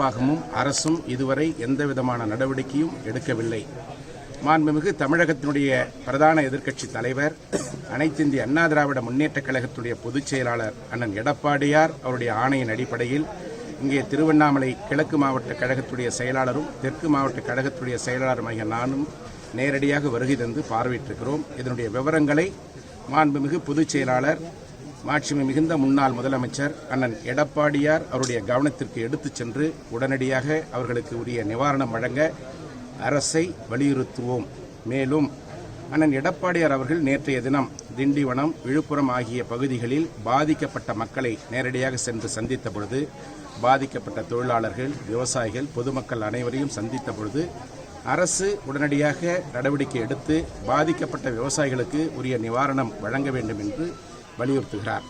நிர்வாகமும் அரசும் இதுவரை எந்த விதமான நடவடிக்கையும் எடுக்கவில்லை. மாண்புமிகு தமிழகத்தினுடைய பிரதான எதிர்க்கட்சி தலைவர் அனைத்து இந்திய அண்ணா திராவிட முன்னேற்றக் கழகத்துடைய பொதுச் செயலாளர் அண்ணன் எடப்பாடியார் அவருடைய ஆணையின் அடிப்படையில் இங்கே திருவண்ணாமலை கிழக்கு மாவட்ட கழகத்துடைய செயலாளரும் தெற்கு மாவட்ட கழகத்துடைய செயலாளருமாகிய நானும் நேரடியாக வருகை தந்து பார்வையிட்டிருக்கிறோம். இதனுடைய விவரங்களை மாண்புமிகு பொதுச் செயலாளர் மாட்சிமை மிகுந்த முன்னாள் முதலமைச்சர் அண்ணன் எடப்பாடியார் அவருடைய கவனத்திற்கு எடுத்துச் சென்று உடனடியாக அவர்களுக்கு உரிய நிவாரணம் வழங்க அரசை வலியுறுத்துவோம். மேலும் அண்ணன் எடப்பாடியார் அவர்கள் நேற்றைய தினம் திண்டிவனம் விழுப்புரம் ஆகிய பகுதிகளில் பாதிக்கப்பட்ட மக்களை நேரடியாக சென்று சந்தித்த பொழுது பாதிக்கப்பட்ட தொழிலாளர்கள் விவசாயிகள் பொதுமக்கள் அனைவரையும் சந்தித்த பொழுது அரசு உடனடியாக நடவடிக்கை எடுத்து பாதிக்கப்பட்ட விவசாயிகளுக்கு உரிய நிவாரணம் வழங்க வேண்டும் என்று வலியுறுத்துகிறார்.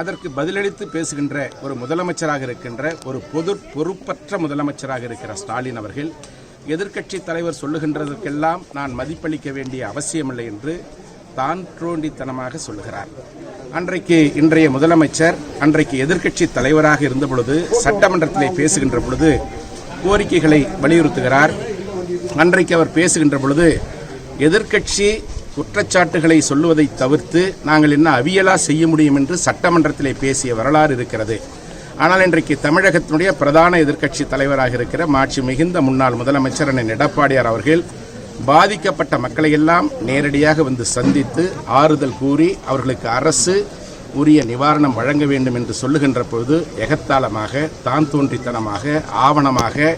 அதற்கு பதிலளித்து பேசுகின்ற ஒரு முதலமைச்சராக இருக்கின்ற ஒரு பொது பொறுப்பற்ற முதலமைச்சராக இருக்கிற ஸ்டாலின் அவர்கள் எதிர்க்கட்சி தலைவர் சொல்லுகின்றதற்கெல்லாம் நான் மதிப்பளிக்க வேண்டிய அவசியமில்லை என்று தான் தோண்டித்தனமாக சொல்லுகிறார். அன்றைக்கு இன்றைய முதலமைச்சர் அன்றைக்கு எதிர்க்கட்சி தலைவராக இருந்த பொழுது சட்டமன்றத்திலே பேசுகின்ற பொழுது கோரிக்கைகளை வலியுறுத்துகிறார். அன்றைக்கு அவர் பேசுகின்ற பொழுது எதிர்க்கட்சி குற்றச்சாட்டுகளை சொல்லுவதை தவிர்த்து நாங்கள் என்ன அவியலா செய்ய முடியும் என்று சட்டமன்றத்திலே பேசிய வரலாறு இருக்கிறது. ஆனால் இன்றைக்கு தமிழகத்தினுடைய பிரதான எதிர்க்கட்சி தலைவராக இருக்கிற மாட்சி மிகுந்த முன்னாள் முதலமைச்சர் அண்ணன் எடப்பாடியார் அவர்கள் பாதிக்கப்பட்ட மக்களையெல்லாம் நேரடியாக வந்து சந்தித்து ஆறுதல் கூறி அவர்களுக்கு அரசு உரிய நிவாரணம் வழங்க வேண்டும் என்று சொல்லுகின்ற பொழுது எகத்தாளமாக தான் தோன்றித்தனமாக ஆவணமாக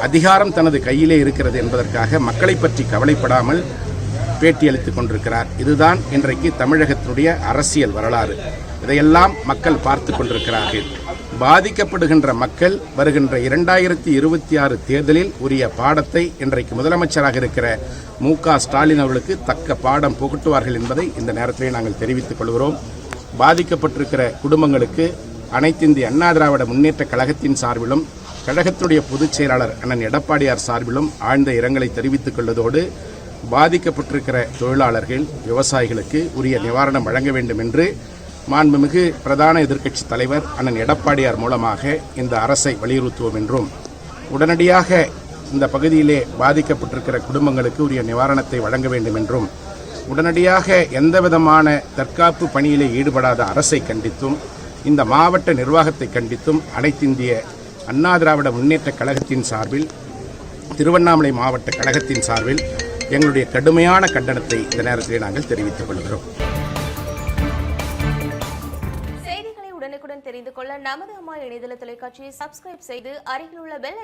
அதிகாரம் தனது கையிலே இருக்கிறது என்பதற்காக மக்களை பற்றி கவலைப்படாமல் பேட்டியளித்துக் கொண்டிருக்கிறார். இதுதான் இன்றைக்கு தமிழகத்தினுடைய அரசியல் வரலாறு. இதையெல்லாம் மக்கள் பார்த்து கொண்டிருக்கிறார்கள். பாதிக்கப்படுகின்ற மக்கள் வருகின்ற இரண்டாயிரத்தி இருபத்தி ஆறு தேர்தலில் உரிய பாடத்தை இன்றைக்கு முதலமைச்சராக இருக்கிற மு க ஸ்டாலின் அவர்களுக்கு தக்க பாடம் புகட்டுவார்கள் என்பதை இந்த நேரத்திலே நாங்கள் தெரிவித்துக் கொள்கிறோம். பாதிக்கப்பட்டிருக்கிற குடும்பங்களுக்கு அனைத்து இந்திய அண்ணா திராவிட முன்னேற்ற கழகத்தின் சார்பிலும் கழகத்துடைய பொதுச் செயலாளர் அண்ணன் எடப்பாடியார் சார்பிலும் ஆழ்ந்த இரங்கலை தெரிவித்துக் கொள்வதோடு பாதிக்கப்பட்டிருக்கிற தொழிலாளர்கள் விவசாயிகளுக்கு உரிய நிவாரணம் வழங்க வேண்டும் என்று மாண்புமிகு பிரதான எதிர்க்கட்சி தலைவர் அண்ணன் எடப்பாடியார் மூலமாக இந்த அரசை வலியுறுத்துவோம் என்றும் உடனடியாக இந்த பகுதியிலே பாதிக்கப்பட்டிருக்கிற குடும்பங்களுக்கு உரிய நிவாரணத்தை வழங்க வேண்டும் என்றும் உடனடியாக எந்தவிதமான தற்காப்பு பணியிலே ஈடுபடாத அரசை கண்டித்தும் இந்த மாவட்ட நிர்வாகத்தை கண்டித்தும் அனைத்திந்திய அண்ணா திராவிட முன்னேற்ற கழகத்தின் சார்பில் திருவண்ணாமலை மாவட்ட கழகத்தின் சார்பில் எங்களுடைய கடுமையான கண்டனத்தை இந்த நேரத்தில் நாங்கள் தெரிவித்துக் கொள்கிறோம். செய்திகளை உடனுக்குடன் தெரிந்து கொள்ள நமது அம்மா இணையதள தொலைக்காட்சியை சப்ஸ்கிரைப் செய்து அருகில் உள்ள பெல்